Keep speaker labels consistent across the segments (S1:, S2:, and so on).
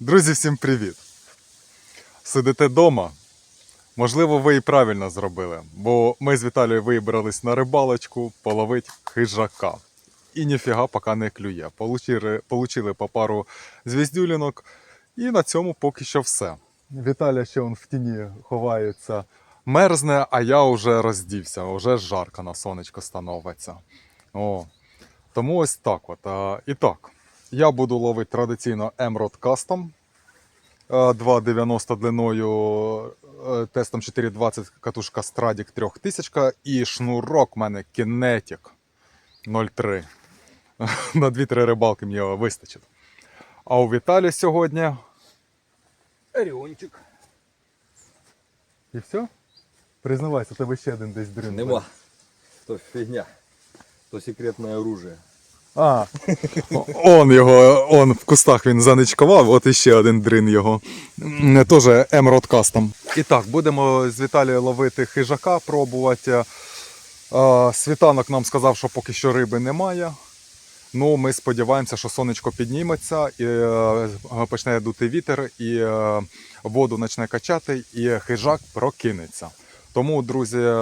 S1: Друзі, всім привіт! Сидите вдома? Можливо, ви і правильно зробили, бо ми з Віталією вибрались на рибалочку половить хижака. І ніфіга поки не клює. Получили, получили по пару звіздюлінок, і на цьому поки що все. Віталя ще он в тіні ховається, мерзне, а я вже роздівся, вже жарко на сонечко становиться. О, тому ось так от. А, І так, я буду ловити традиційно Emerald Custom. е, 2,90 длиною, е, тестом 4,20 катушка Stradic 3000 і шнурок в мене Kinetic 0,3. На 2-3 рибалки мені його вистачить. А у Віталі сьогодні.
S2: Оріончик.
S1: І все? Признавайся, у тебе ще один десь дрин.
S2: Нема. То фігня. То секретне оружие.
S1: А, он його, он в кустах він заничкував, от іще один дрин його. Теж Custom. І так, будемо з Віталією ловити хижака, пробувати. Світанок нам сказав, що поки що риби немає. Ну, ми сподіваємося, що сонечко підніметься і е, почне дути вітер, і е, воду почне качати, і хижак прокинеться. Тому, друзі,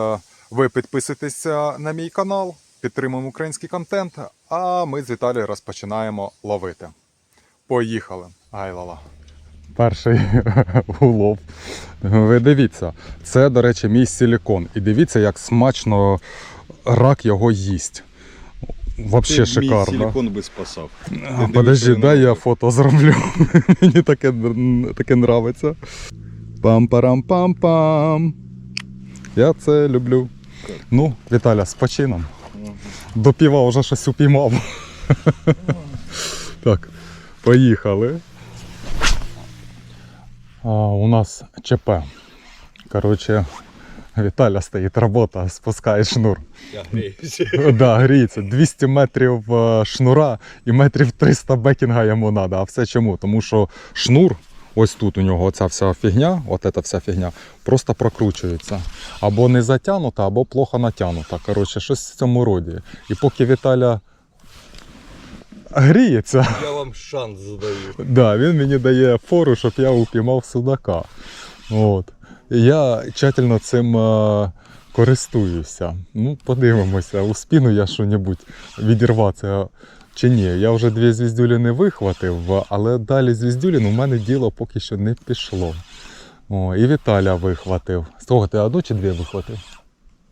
S1: ви підписуйтеся на мій канал, підтримуємо український контент, а ми з Віталією розпочинаємо ловити. Поїхали. Айлала. Перший улов. Ви дивіться, це, до речі, мій силікон. І дивіться, як смачно рак його їсть. Вообще
S3: Мій
S1: шикарно.
S3: силикон би спасав.
S1: А, Подожди, дай я фото зроблю. Мені таке, таке нравиться. Пам-парам-пам-пам. Я це люблю. Ну, Віталя, з почином. До піва вже щось упіймав. так, поїхали. А, у нас ЧП. Коротше, Віталя стоїть, робота, спускає шнур.
S3: Я гріюся.
S1: Да, гріється. 200 метрів е, шнура і метрів 300 бекінга йому треба. А все чому? Тому що шнур, ось тут у нього оця вся фігня, от ця вся фігня, просто прокручується. Або не затягнута, або плохо натягнута. Коротше, щось в цьому роді. І поки Віталя гріється,
S2: Я вам шанс задаю.
S1: Да, він мені дає фору, щоб я упіймав судака. От. І я тщательно цим е, користуюся. Ну, подивимося, успіну я що-небудь відірватися чи ні. Я вже дві звіздюлі не вихватив, але далі звіздюлін у мене діло поки що не пішло. О, і Віталя вихватив. Того ти одну чи дві вихватив?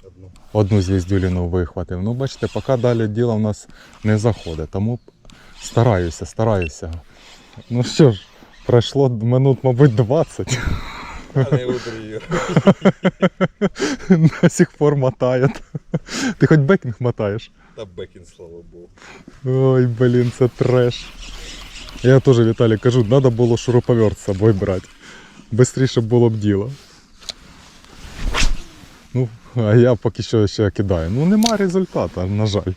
S2: Одну.
S1: Одну звіздюліну вихватив. Ну, бачите, поки далі діло в нас не заходить. Тому стараюся, стараюся. Ну що ж, пройшло минут, мабуть, 20.
S2: Але утрію.
S1: До сих пор мотає. Ти хоч бекінг мотаєш?
S2: Та бекін, слава Богу.
S1: Ой, блін, це треш. Я теж Віталій кажу, треба було шуруповерт з собою брати. Бистріше було б діло. Ну, а я поки що ще кидаю. Ну, нема результату, на жаль.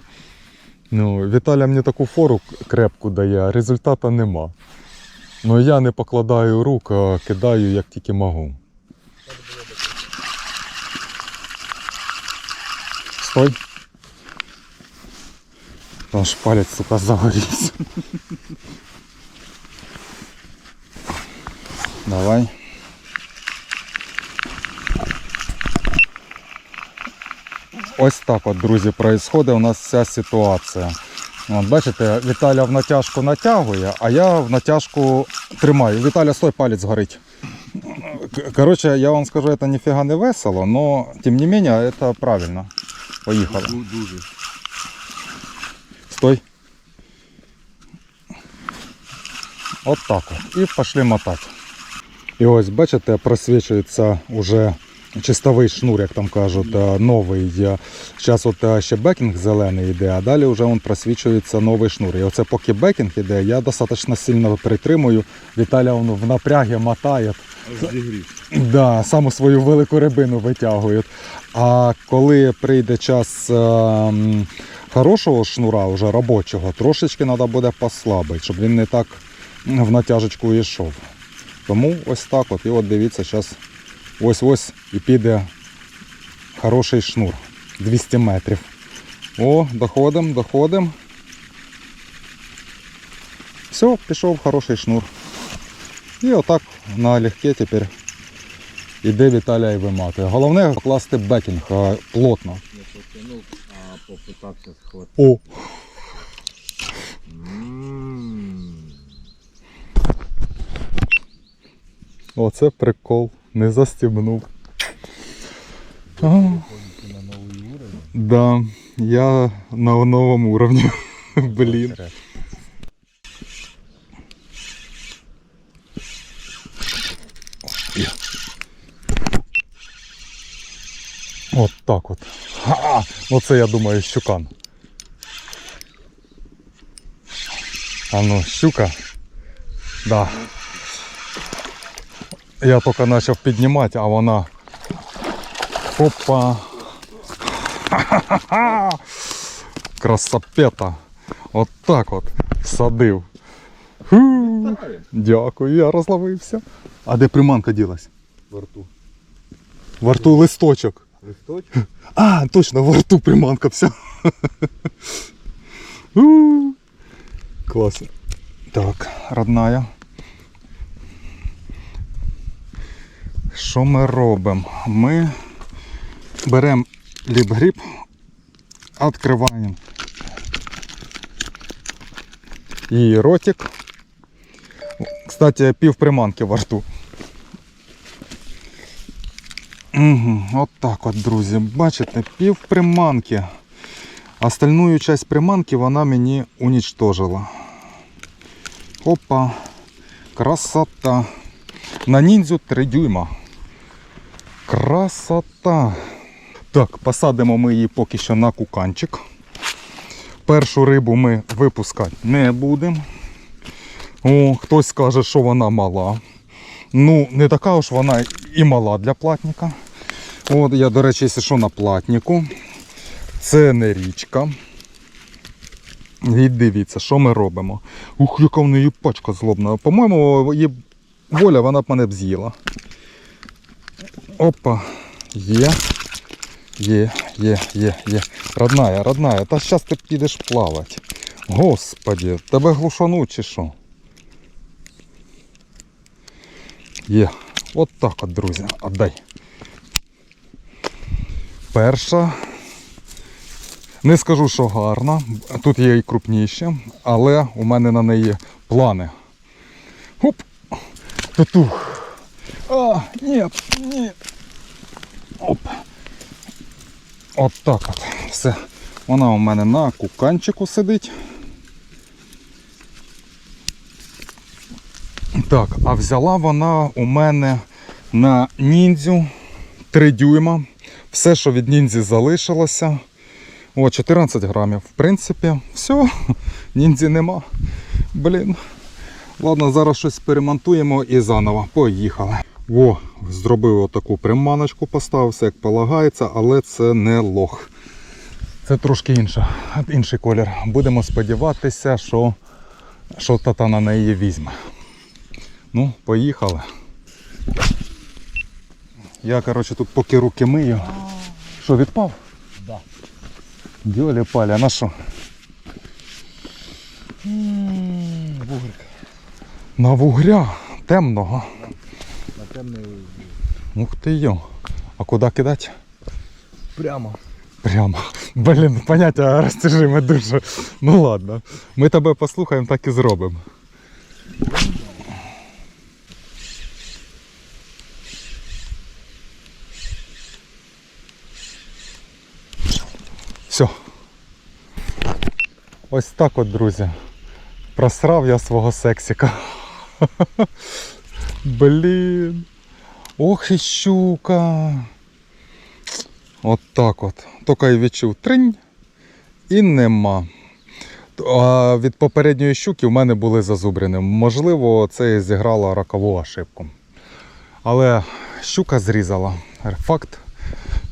S1: Ну, Віталя мені таку фору крепку дає, а результату нема. Ну я не покладаю рук, а кидаю як тільки можу. Стой. Аж палець, сука, загорівся. Давай. Ось так от, друзі, происходить у нас вся ситуація. От, бачите, Віталя в натяжку натягує, а я в натяжку тримаю. Віталя, стой, палець горить. Коротше, я вам скажу, це ніфіга не весело, но тим не менее, це правильно. Поїхали.
S3: Дуже.
S1: Стой. От так от. І пішли мотати. І ось, бачите, просвічується уже чистовий шнур, як там кажуть, е, новий. Зараз от е, ще бекінг зелений йде, а далі вже он просвічується новий шнур. І оце поки бекінг йде, я достатньо сильно притримую. Віталя он в напрягі мотає. Да, саму свою велику рибину витягують. А коли прийде час ем, хорошого шнура, вже робочого, трошечки треба буде послабити, щоб він не так в натяжечку йшов. Тому ось так от. І от дивіться, зараз ось-ось і піде хороший шнур. 200 метрів. О, доходимо, доходимо. Все, пішов хороший шнур. І отак на легке тепер іде Віталія і виматує. Головне покласти бекінг плотно.
S2: Я потянув, а попитався схватити.
S1: О! Оце прикол. Не застібнув. А,
S2: На новий уровень.
S1: да, я на новому уровні. Блін. От так от. Ха! Оце я думаю щукан. А ну, щука. Да. Я тільки почав піднімати, а вона. Опа. Ха-ха-ха! Красопета. От так от. Садив. Фу. Дякую, я розловився. А де приманка ділась?
S2: Во рту.
S1: Во рту листочок.
S2: Листочок?
S1: А, точно, во рту приманка вся. Класно. Так, родная. Що ми робимо? Ми беремо ліпгріб, відкриваємо її ротик. Кстати, пів приманки во рту. Угу, от так от, друзі. Бачите, пів приманки. Остальную часть приманки вона мені уничтожила. Опа. Красота. На ніндзю 3 дюйма. Красота. Так, посадимо ми її поки що на куканчик. Першу рибу ми випускати не будемо. Хтось скаже, що вона мала. Ну, не така уж вона і мала для платника. От я, до речі, що на платнику. Це не річка. І дивіться, що ми робимо. Ух, яка в неї пачка злобна. По-моєму, її воля вона б мене б з'їла. Опа. Є. Є, є, є, є. Родная, родная, та зараз ти підеш плавати. Господи, тебе глушануть чи що? Є. От так от, друзі. Отдай. Перша. Не скажу, що гарна. Тут є і крупніші, але у мене на неї плани. Хоп! Татух. А, ні, ні. Оп. От так от. Все. Вона у мене на куканчику сидить. Так, а взяла вона у мене на ніндзю 3 дюйма. Все, що від ніндзі залишилося. О, 14 грамів. В принципі, все, ніндзі нема. Блін. Ладно, зараз щось перемонтуємо і заново. Поїхали. О, зробив отаку приманочку, поставив, все як полагається, але це не лох. Це трошки інша, інший колір. Будемо сподіватися, що, що тата на неї візьме. Ну, поїхали. Я, коротше, тут поки руки мию. Що, відпав?
S2: Да.
S1: Дьолі палі, а на що?
S2: Вугрик.
S1: На вугря темного.
S2: На темний.
S1: Ух ти йо. А куди кидати?
S2: Прямо.
S1: Прямо. Блін, поняття розтяжиме дуже. Ну ладно. Ми тебе послухаємо, так і зробимо. Все. Ось так от, друзі. Просрав я свого сексіка. Блін. Ох і щука. От так от. Тільки я відчув тринь і нема. А від попередньої щуки в мене були зазубрини. Можливо, це і зіграло рокову ошибку. Але щука зрізала. Факт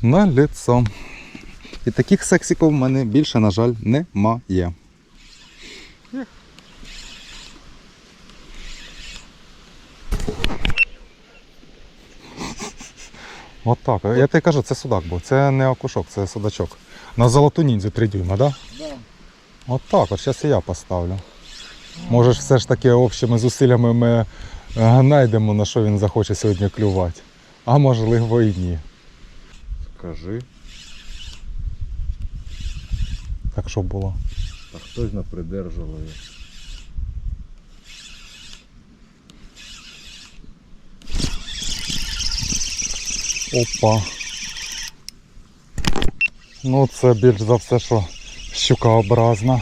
S1: на лицо. І таких сексиків в мене більше, на жаль, немає. От так. Я тобі кажу, це судак був. Це не окушок, це судачок. На золоту ніндзю 3 дюйма, так? Да? От так, от зараз і я поставлю. Може ж все ж таки общими зусиллями ми А, Найдемо на що він захоче сьогодні клювати. А можливо і ні.
S3: Скажи.
S1: Так що було?
S3: А хтось напридержував.
S1: Опа. Ну це більш за все, що щукообразна.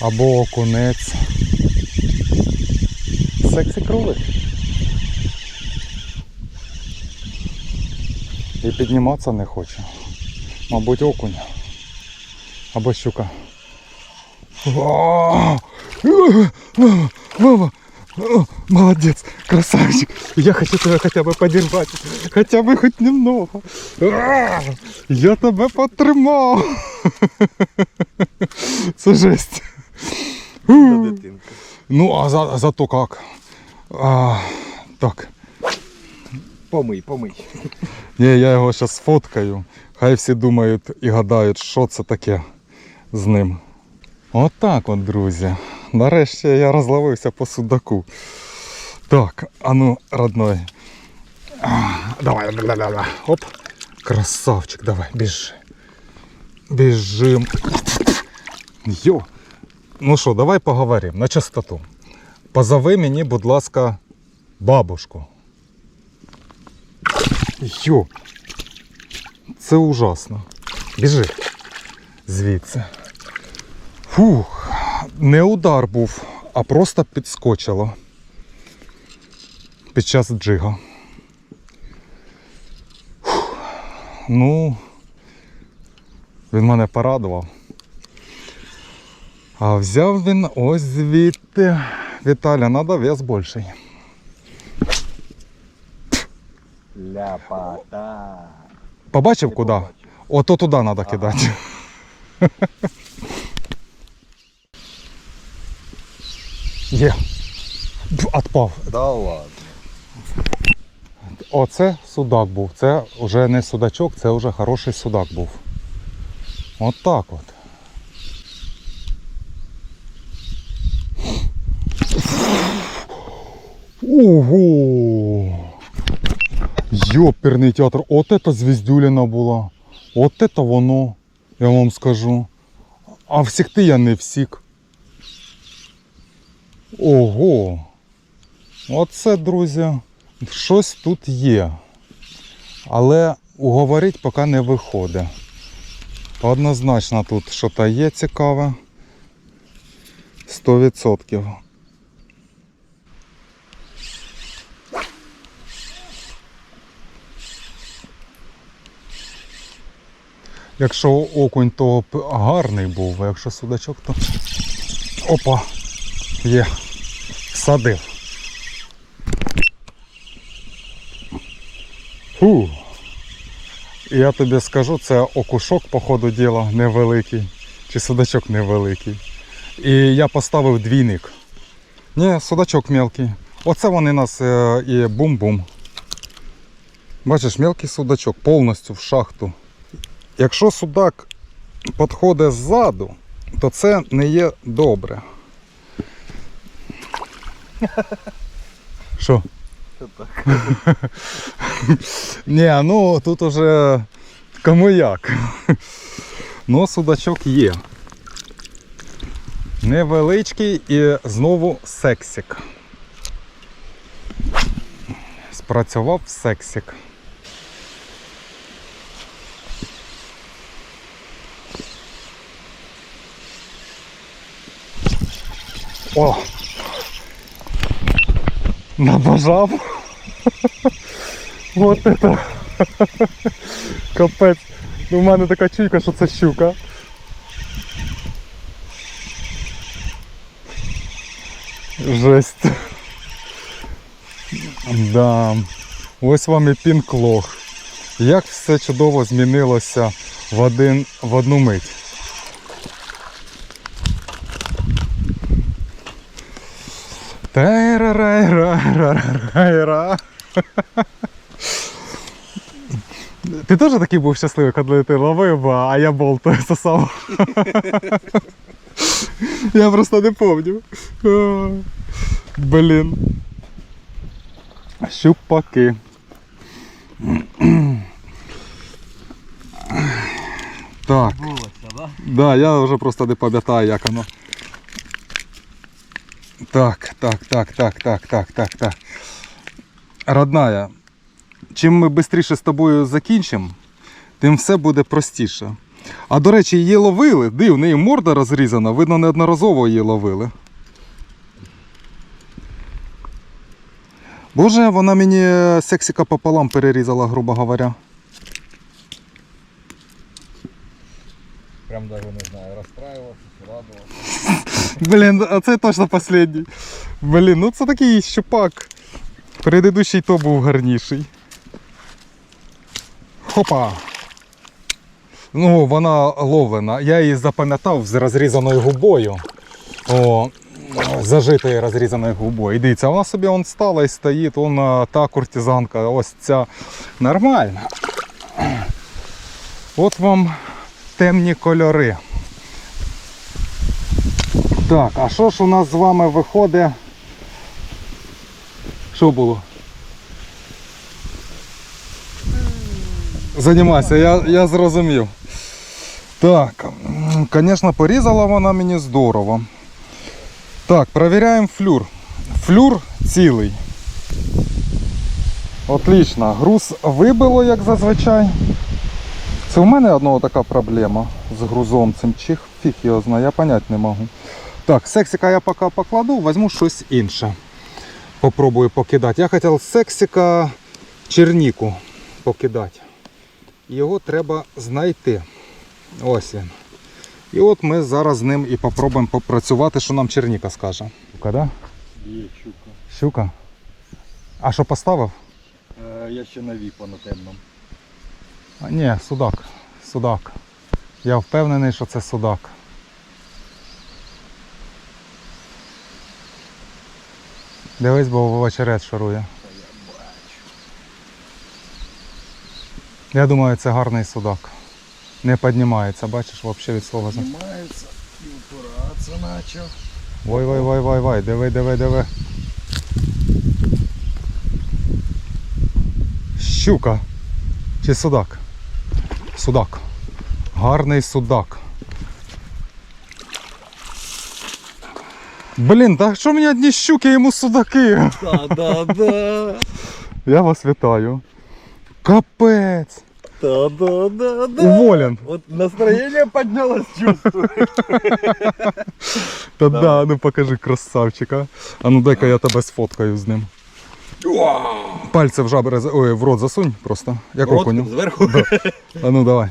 S1: Або окунець. Сексі кролик. І підніматися не хоче. Мабуть, окунь. Або щука. О! Мама, о, молодец, красавчик. Я хочу тебя хотя бы подержать. Хотя бы хоть немного. А, Я тебе потримав. Це жесть. Ну, а за, а зато как? А, так.
S2: Помий, помий.
S1: Ні, я його зараз сфоткаю. Хай всі думають і гадають, що це таке з ним. Отак от, друзі. Нарешті я розловився по судаку. Так, а ну, родной. Давай, ля-ля-ля. Оп. Красавчик, давай, біжи. Біжим. Йо. Ну що, давай поговоримо на чистоту. Позови мені, будь ласка, бабушку. Йо. Це ужасно. Біжи. Звідси. Фух. Не удар був, а просто підскочило. Під час джига. Фух. Ну, він мене порадував. А взяв він ось звідти. Віталя, надо вес більший.
S2: Ляпата.
S1: Побачив куди? Ото туди треба кидати. Є. Отпав.
S2: Да ладно.
S1: Оце судак був. Це вже не судачок, це вже хороший судак був. От так от. Ого! Йоперний театр, от это звіздюліна була. От это воно, я вам скажу. А всікти я не всік. Ого! Оце, друзі, щось тут є. Але уговорити поки не виходить. Однозначно тут щось є цікаве. 100%. Якщо окунь, то гарний був, а якщо судачок, то. Опа! Є. Садив. Фу. Я тобі скажу, це окушок, по ходу діла, невеликий. Чи судачок невеликий. І я поставив двійник. Ні, судачок мелкий. Оце вони нас е, і бум-бум. Бачиш, мелкий судачок повністю в шахту. Якщо судак підходить ззаду, то це не є добре. Що? Ні, ну тут уже кому як. Ну, судачок є. Невеличкий і знову сексик. Спрацював сексик. О! Набажав. Вот это. Капець. Ну, У мене така чуйка, що це щука. Жесть. Да. Ось вам і пінклох. Як все чудово змінилося в, один, в одну мить. Тайра-рай-ра-ра-ра-ра. Ти теж такий був щасливий, коли ти ловив, а я болт сосав. Я просто не пам'ятаю. Блін. Щупаки. Так. Да, я вже просто не пам'ятаю, як воно. Так, так, так, так, так, так, так, так. Родная, чим ми швидше з тобою закінчимо, тим все буде простіше. А до речі, її ловили. Див, в неї морда розрізана, видно, неодноразово її ловили. Боже, вона мені сексіка пополам перерізала, грубо говоря.
S2: Прям даже не знаю, розстраювався, радувався.
S1: Блін, а це точно останній. Блін, ну це такий щупак. Предыдущий то був гарніший. Хопа. Ну, вона ловлена. Я її запам'ятав з розрізаною губою. О, зажитою розрізаною губою. І дивіться, вона собі он стала і стоїть, вона та куртизанка, ось ця нормальна. От вам темні кольори. Так, а що ж у нас з вами виходить? Що було? Займайся, я, я зрозумів. Так, звісно, порізала вона мені здорово. Так, перевіряємо флюр. Флюр цілий. Отлично. Груз вибило, як зазвичай. Це у мене одного така проблема з грузом цим. Чи фіг його знає, я понять не можу. Так, сексика я поки покладу, візьму щось інше. Попробую покидати. Я хотів сексика черніку покидати. Його треба знайти. Ось він. І от ми зараз з ним і попробуємо попрацювати, що нам черніка скаже. Щука, да?
S2: Є щука.
S1: Щука. А що поставив?
S2: Е, я ще на віпа на темному.
S1: А, ні, судак. Судак. Я впевнений, що це судак. Дивись, бо в очерет шарує. Я думаю, це гарний судак. Не піднімається, бачиш, взагалі від слова. за-
S2: Знімається і упиратися почав.
S1: Вой, вой, вой, вой, вой, диви, диви, диви. Щука. Чи судак? Судак. Гарний судак. Блін, та що мені одні щуки, йому судаки?
S2: Да, да, да.
S1: Я вас вітаю. Капець.
S2: Да, да, да, да.
S1: Уволен.
S2: Вот настроение поднялось, чувствую.
S1: Та да, ну покажи красавчика. А ну дай-ка я тебе сфоткаю з ним. Пальці в жабри, ой, в рот засунь просто. Як окуню.
S2: Зверху.
S1: А ну давай.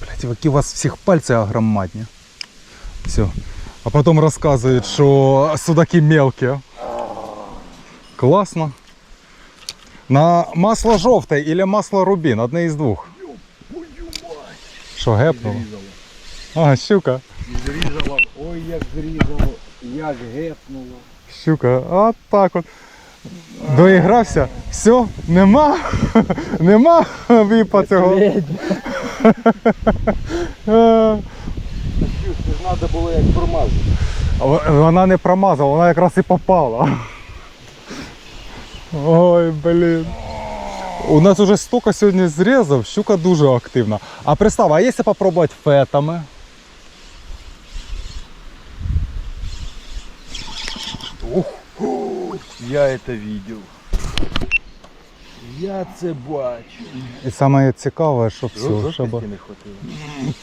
S1: Блять, які у вас всіх пальці огромадні. Все. А потім розказують, що судаки мелкі. Класно. На масло жовте или масло рубін, одне із двох. Що, гепнуло? А, щука.
S2: Зрізало, ой, як зрізало, як гепнуло.
S1: Щука, а так от. Доігрався. Все, нема. Нема віпа цього.
S2: Треба було як промазати.
S1: Вона не промазала, вона якраз і попала. Ой, блін. У нас уже столько сьогодні зрізав, щука дуже активна. А представ, а якщо попробувати фетами?
S2: Я это видел. Я це бачу.
S1: І саме цікаве, що все. Щоб...
S2: не хватило.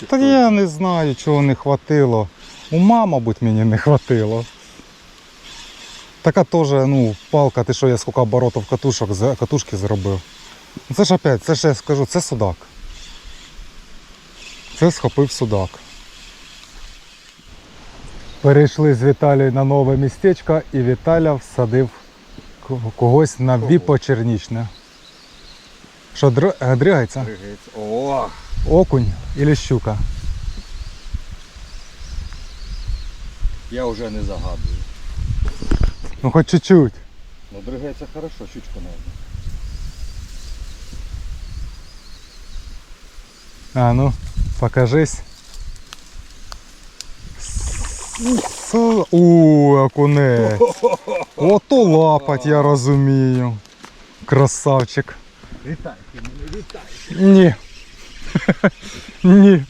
S1: Та я не знаю, чого не хватило. Ума, мабуть, мені не хватило. Така теж, ну, палка, ти що я скільки оборотів катушок, катушки зробив. Це ж опять, це ж я скажу, це судак. Це схопив судак. Перейшли з Віталією на нове містечко і Віталя всадив когось на віпочернічне. Що, др- е, дригається?
S2: Дригається. О,
S1: Окунь или щука?
S2: я вже не загадую.
S1: Ну хоть чуть-чуть.
S2: Ну, дригається хорошо, щучку надо.
S1: А ну, покажись. Су- У, окунець. Ото лапать, я розумію. Красавчик.
S2: Вітайте мене, вітай.
S1: Ні. Ні.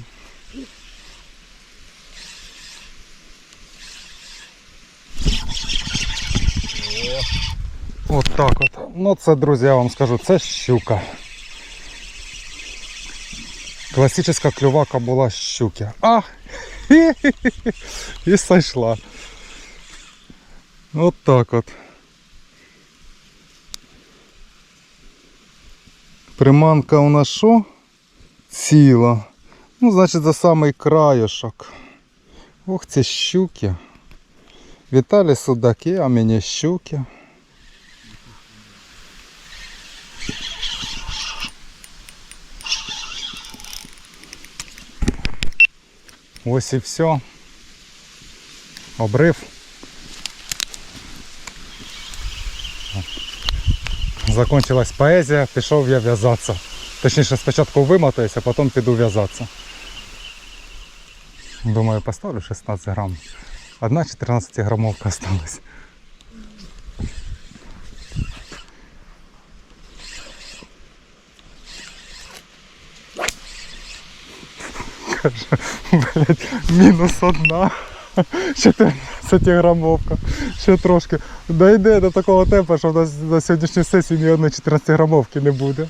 S1: От так от. Ну це, друзі, я вам скажу, це щука. Класична клювака була з щуки. А! І сойшла. От так от. Приманка у нас що? Ціла. Ну, значить, за самий краюшок. Ох, ці щуки. Віталі судаки, а мені щуки. Ось і все. Обрив. Закончилась поезія, пішов я в'язатися. Точніше, спочатку вимотаюся, а потім піду в'язатися. Думаю, поставлю 16 грам. Одна 14 грамовка осталась. Каже, блядь, мінус одна. 14 грамовка. Ще трошки. Дойде до такого темпу, що в нас на сьогоднішній сесії ні одної 14 грамовки не буде.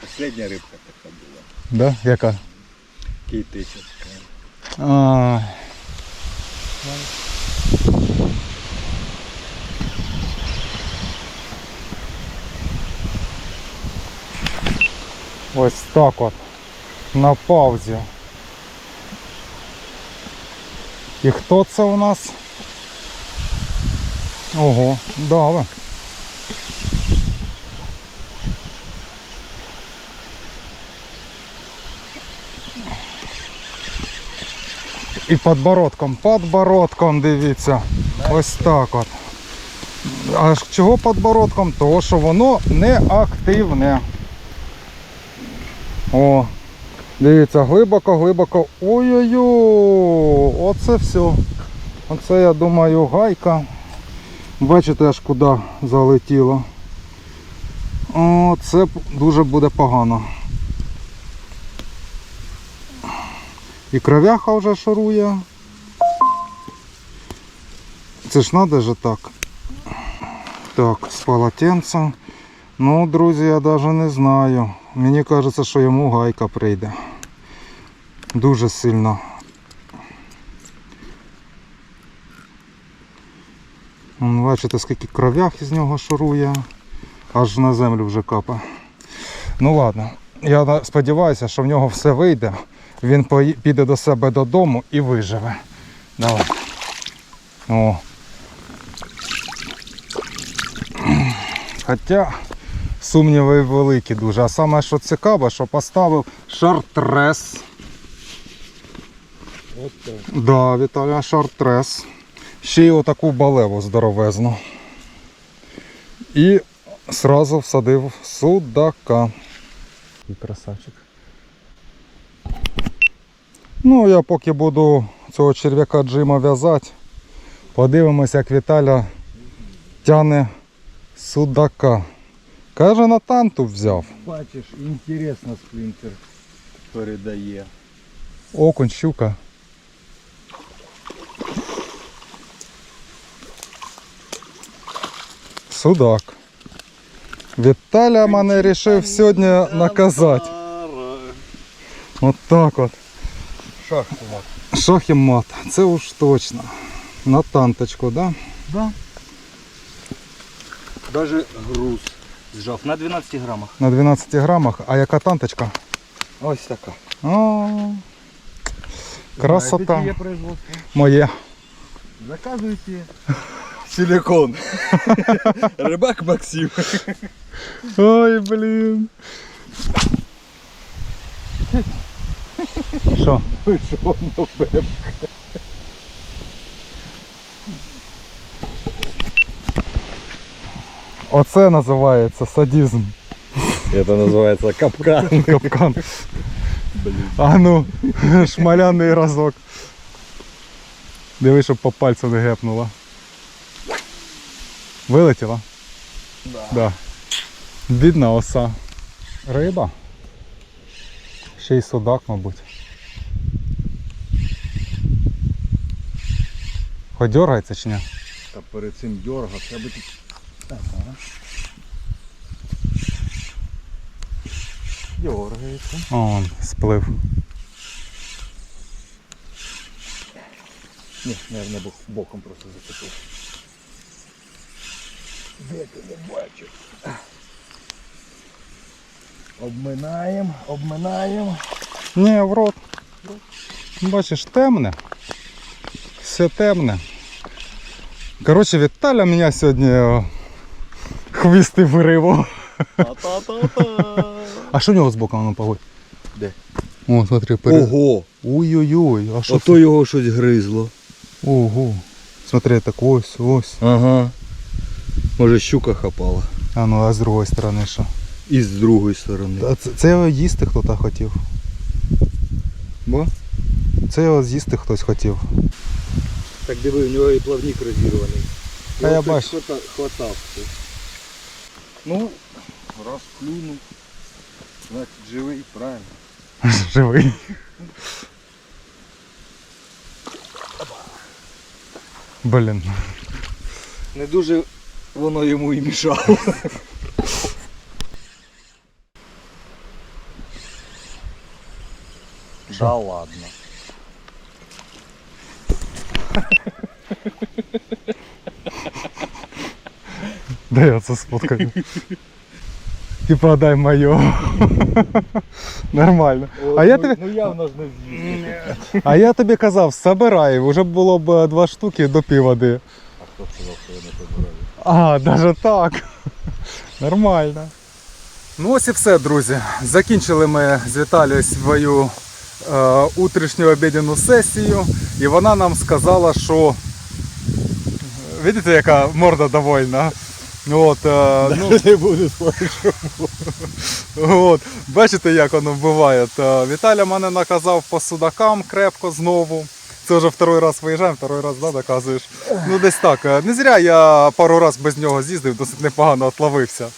S2: Последня рибка така була.
S1: Да? Яка?
S2: Кітичечка.
S1: А, ось так от. На паузі. І хто це у нас? Ого, дави. І подбородком, подбородком, дивіться. Ось так от. А чого подбородком? Того, що воно не активне. О, дивіться, глибоко, глибоко. Ой-ой-ой, оце все. Оце, я думаю, гайка. Бачите, аж куди залетіло. О, це дуже буде погано. І кровяха вже шарує. Це ж надо же так. Так, з полотенцем. Ну, друзі, я навіть не знаю. Мені кажеться, що йому гайка прийде. Дуже сильно. Бачите, скільки кровях із нього шарує. Аж на землю вже капає. Ну ладно. Я сподіваюся, що в нього все вийде. Він піде до себе додому і виживе. Давай. О. Хоча сумніви великі дуже. А саме що цікаве, що поставив шартрес.
S2: От так.
S1: Да, Віталія шартрес. Ще й отаку балеву здоровезну. І сразу всадив судака. І красавчик. Ну, я поки буду цього черв'яка Джима в'язати. Подивимось, як Віталя тяне судака. Каже, на танту взяв.
S2: Бачиш, інтересно сплінтер передає.
S1: Окунь, щука. Судак. Віталя мене вирішив сьогодні наказати. От так от.
S2: Шахтова.
S1: Шах і мат. Це уж точно. На танточку, да?
S4: Да. Даже груз зжав на 12 грамах.
S1: На 12 грамах. А яка танточка?
S2: Ось така.
S1: О, красота.
S2: Знаєте, чиє производство?
S1: Моє.
S2: Заказуйте. Силикон. Рибак Максим.
S1: Ой, блін. Що?
S2: Що нове?
S1: Оце називається садізм.
S2: Это называется капкан.
S1: Капкан. А ну, шмаляний разок. Диви, щоб по пальцю не гепнуло. Вилетіла? Да. да. Бідна оса. Риба. Ще й судак, мабуть. Хоч дергається чи ні?
S3: Та перед цим дьоргав, я би тут. Дьоргається.
S1: О, он сплив.
S3: Ні, не боком просто зацепив. Де ти не бачу? Обминаємо, обминаємо.
S1: Ні, в рот. Бачиш, темне. Все темне. Коротше, Віталя мене сьогодні о, хвісти виривав. А що в нього з боку воно погодь?
S3: Де?
S1: О, смотри, перед...
S2: Ого!
S1: Ой-ой-ой, а що?
S2: Ото його щось гризло.
S1: Ого. Смотри, так ось, ось.
S2: Ага. Може щука хапала.
S1: А ну, а з другої сторони що?
S2: І з другої сторони.
S1: А це, це його їсти хтось хотів.
S2: Бо?
S1: Це його з'їсти хтось хотів.
S2: Так диви, у нього і плавник розірваний.
S1: Та я бачу.
S2: Хватав. Ну, раз клюнув, значить живий, правильно.
S1: Живий. Блін.
S2: Не дуже воно йому і мішало.
S3: Да ладно.
S1: Дай я це сфоткаю. І продай моє. Нормально. А я тобі,
S3: Ну явно ж не з'їсти.
S1: а я тобі казав, собирай, вже було б е, два штуки до піводи.
S3: А хто сказав, що я не побираю?
S1: А, даже так. Нормально. Ну ось і все, друзі. Закінчили ми з Віталією свою е, утрішню обіденну сесію. І вона нам сказала, що. Видите, яка морда довольна. От, е, ну,
S3: Не буду.
S1: От, бачите, як воно буває. Віталя мене наказав по судакам крепко знову. Це вже второй раз виїжджаємо, второй раз да, доказуєш. Ну десь так. Е, Не зря я пару раз без нього з'їздив, досить непогано отловився.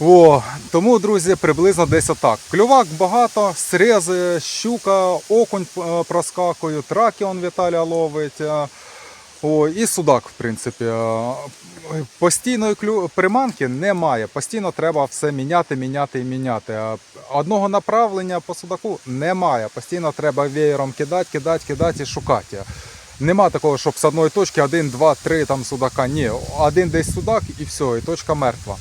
S1: О, тому, друзі, приблизно десь отак. Клювак багато, срези, щука, окунь е, проскакує, траки он Віталя ловить. О, і судак, в принципі. Постійної клю... приманки немає. Постійно треба все міняти, міняти і міняти. Одного направлення по судаку немає. Постійно треба веєром кидати, кидати, кидати і шукати. Нема такого, щоб з одної точки один, два, три там судака. Ні, один десь судак і все, і точка мертва.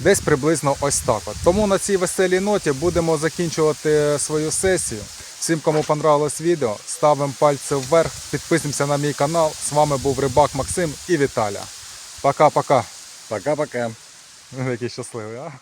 S1: Десь приблизно ось так. От. Тому на цій веселій ноті будемо закінчувати свою сесію. Всім, кому понравилось відео, ставимо пальці вверх, підписуємося на мій канал. З вами був Рибак Максим і Віталя. Пока-пока.
S3: Пока-пока.
S1: Який щасливий, а?